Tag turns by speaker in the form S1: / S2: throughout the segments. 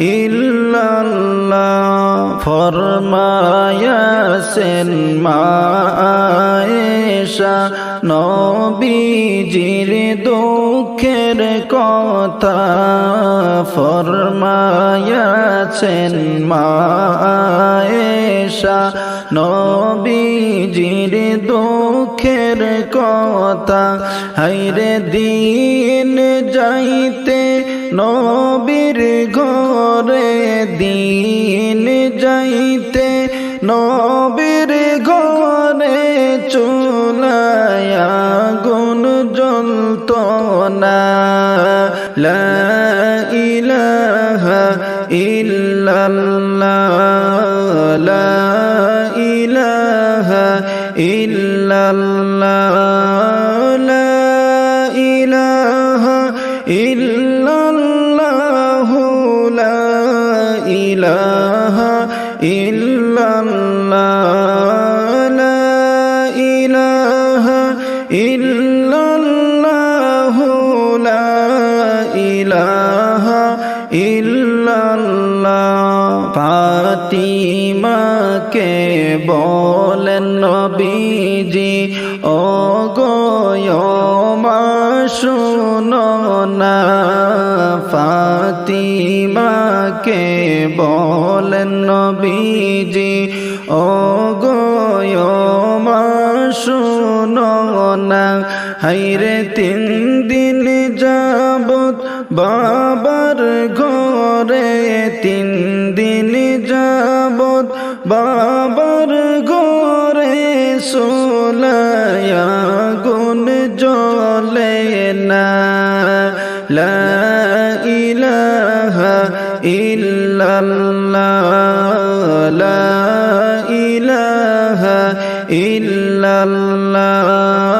S1: ইল্লাল্লাহ ফরমায়াছেন মা আয়েশা নবীজির দুঃখের কথা ফরমায়াছেন মা আয়েশা নবীজির দুঃখের কথা হাইরে দিন যাইতে নবীর ঘরে দিন যাইতে, নবীর ঘরে চুলায়া গুণ জ্বলত না। লা ইলাহা ইল্লাল্লাহ, লা ইলাহা লা ইলাহা ইল্লাল্লাহ। ফাতিমাকে বলেন নবীজি ও গয়মা শুনো না। ফাতিমাকে বলেন নবীজি ও গয়মা শুনো না। হাইরে তিন দিন যাবত বাবার ঘরে সোলায়া গুণ জলে না। লা ইলাহা ইল্লাল্লাহ। লা ইলাহা ইল্লাল্লাহ।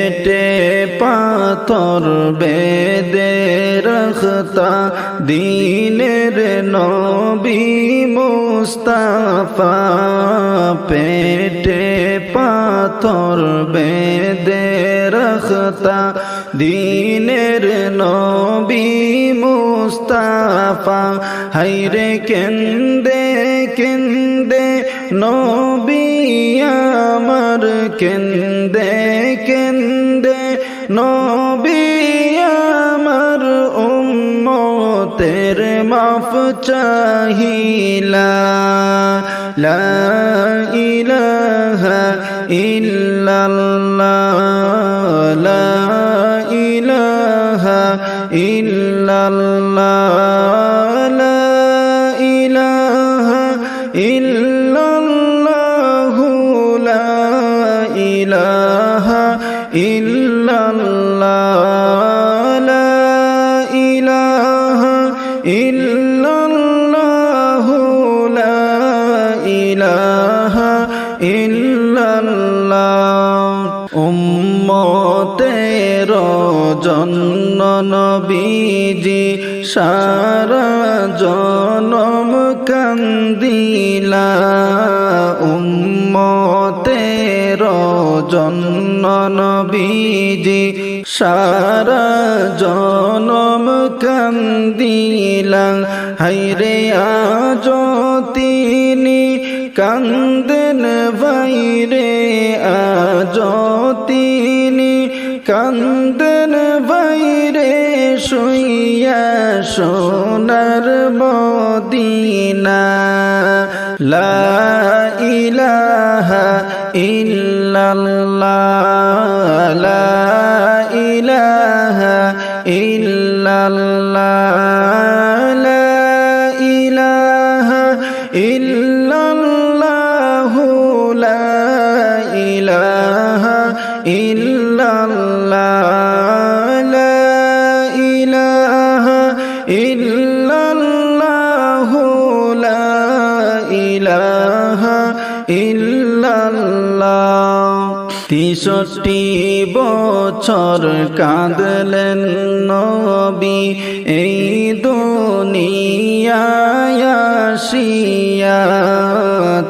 S1: পাথর বেদে রখতা, দিনের নবী মুস্তাফা, পেটে পাথর বেদে রখতা, দিনের নবী মুস্তাফা। হাইরে কেন্দে কেন্দে নবী আমার, কেন্দে কেন্দে নবী আমার উম্মতের মাফ চাহিলা। লা ইলাহা ইল্লাল্লাহ লা ইলাহা ইল্লাল্লাহ। জন্য নবীজি সারা জনম কান্দিলা, উম্মতের জন্য নবীজি সারা জনম কান্দিলা। হাইরে আজ তিনি কান্দেন কান্দেন বাইরে শুইয়া সোনার মদিনা। লা ইলাহা ইল্লাল্লাহ লা ইলাহা ইল্লাল্লাহ। ইল্লাল্লাহ লা ইলাহা ইল্লাল্লাহ লা ইলাহা ইল্লাল্লাহ। তিষট্টি বছর কাঁদলেন নবী এই দুনিয়ায় আসিয়া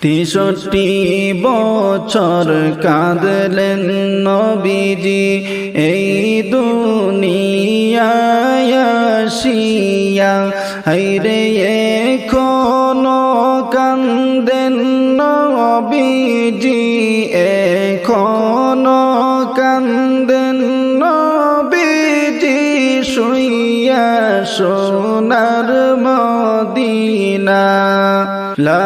S1: তিষট্টি বছর কাঁদলেন নবীজি, এই দুনিয়ায় আসিয়া। হাইরে এখনও কান্দেন নবীজি, এখনও কান্দেন নবীজি, শুইয়া সোনার মদিনা। লা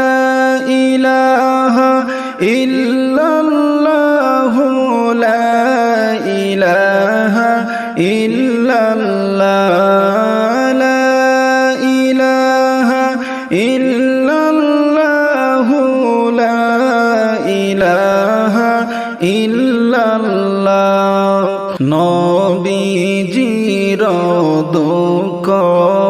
S1: নবীজির দুঃখ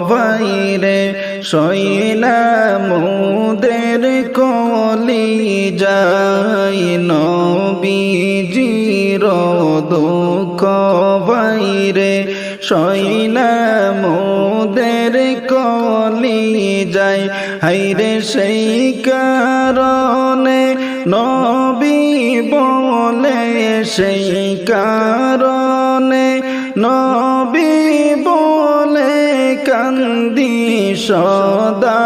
S1: বাইরে শৈলা মুদের কলি যাই। নবীজির দুঃখ বাইরে শৈলা মুদের কলি যায় হাইরে সেই কারণে সেই কারণে নবী বলে কান্দি সদা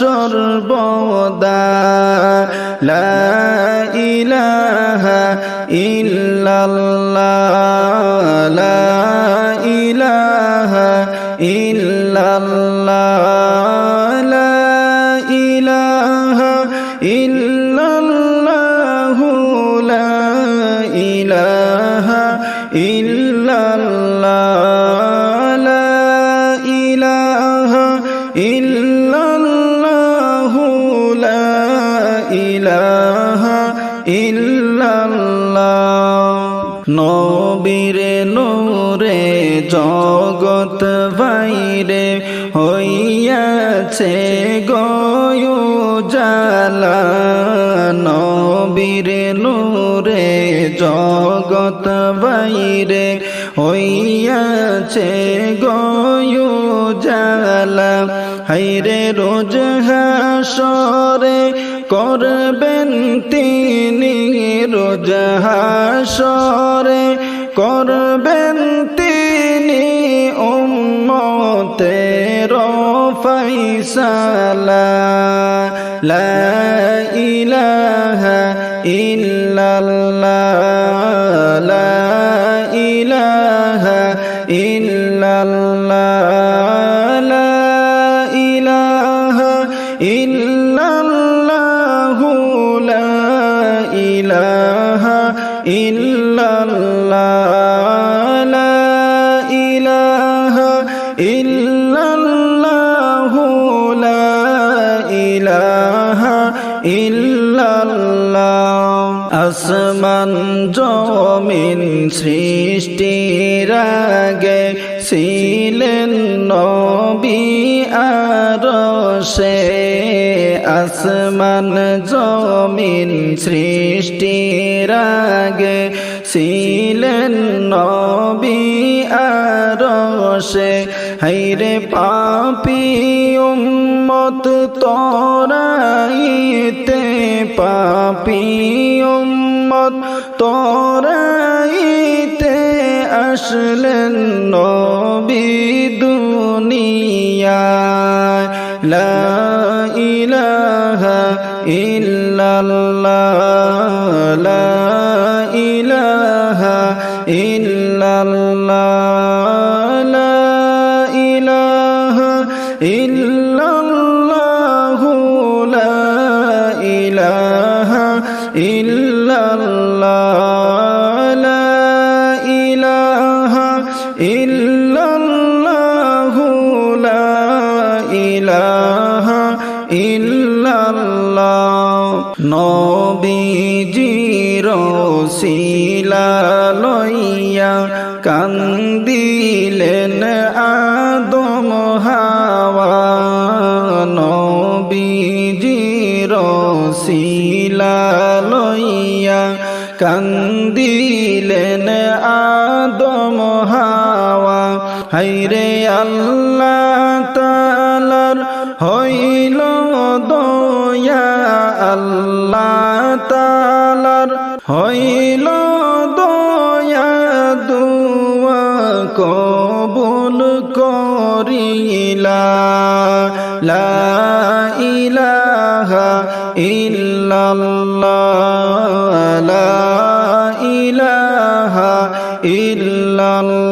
S1: সর্বদা। লা ইলাহা ইল্লাল্লাহ। লা ইলাহা ইল্লাল্লাহ। ইল্লাল্লাহ লা ইলাহা ইল্লাল্লাহ লা ইলাহা ইল্লাল্লাহ। নবীর নূরে জগৎ বাইরে হইয়াছে। নবীর নূরে জগত বাইরে হইয়াছে গয়ু জালা হাইরে রোজ হাসরে করবেন তিনি, রোজ হাসরে করবেন তিনি উম্মতের ফাইসালা লা ইলাহা ইল্লাল্লাহ লা ইলাহা আসমান জমিন সৃষ্টির আগে ছিলেন নবী সে আসমান জমিন সৃষ্টির আগে ছিলেন নবী আর সে। হাইরে পাপি উম্মত তোরাইতে পাপি উম্মত তোরাইতে আসলেন নবী দুনিয়ায়। লা ইলাহা ইল্লাল্লাহ লা ইল্লাল্লাহ লা ইলাহা ইল্লাল্লাহ লা ইলাহা ইল্লাল্লাহ। নবীজির শিলা লইয়া কান্দিলেন হাইরে আল্লাহ তালার হইল দয়া, আল্লাহ তালার হইল দয়া, দুয়া কবুল করিলা। লা ইলাহা ইল্লাল্লাহ, লা ইলাহা ইল্লাল্লাহ।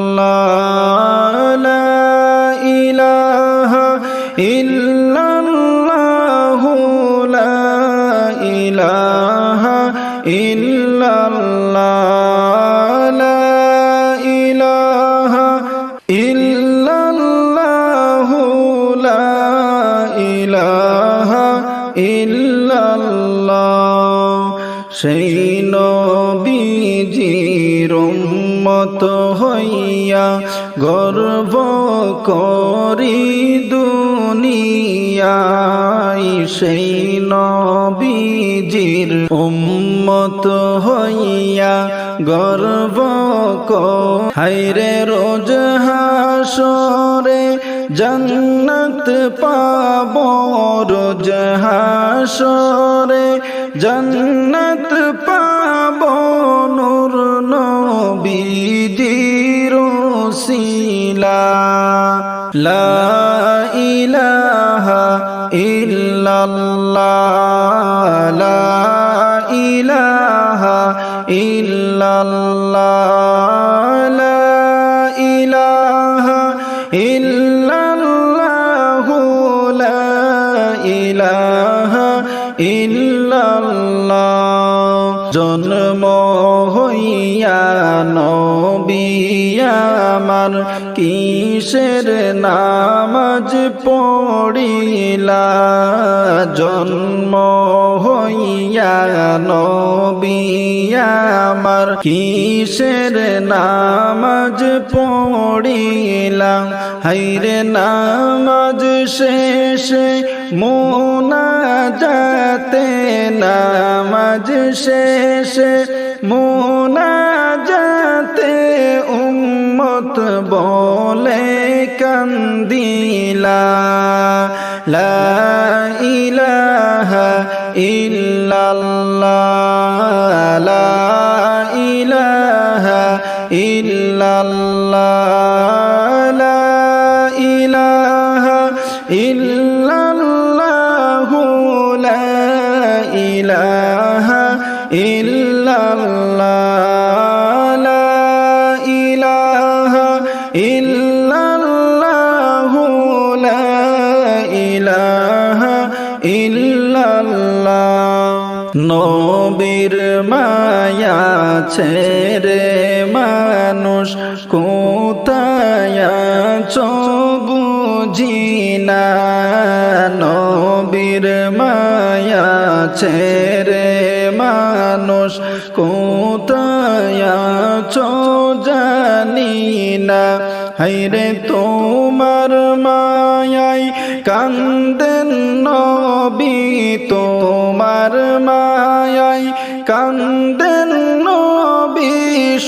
S1: উম্মত হইয়া গর্ব করি দুনিয়ায় সেই নবীজির উম্মত হইয়া গর্ব হাইরে রোজ হাসরে জন্নত পাব, রোজ হাসরে জন্নত শিলা লা ইলাহা ইল্লাল্লাহ লা ইলাহা ইল্লাল্লাহ লা ইলাহা ইল্লাল্লাহ লা ইলাহা ইল্লাল্লাহ হইয়া নবিয়ামার কিসের নামাজ পড়িলা? জন্ম হইয়া নবিয়ামার কিসের নামাজ পড়িলা? হাইরে নামাজ শেষে মোনাজাতে, নামাজ শেষে মোনাজাতে উম্মত বলে কান্দিলা। লা ইলাহা ইল্লাল্লাহ। লা ইলাহা ইল্লাল্লাহ। মায়া ছেড়ে মানুষ, কোথায় বুঝি না নবীর মায়া ছেড়ে মানুষ, কোথায় জানি না? হাইরে তোমার মায়াই কান্দেন নবী তোমার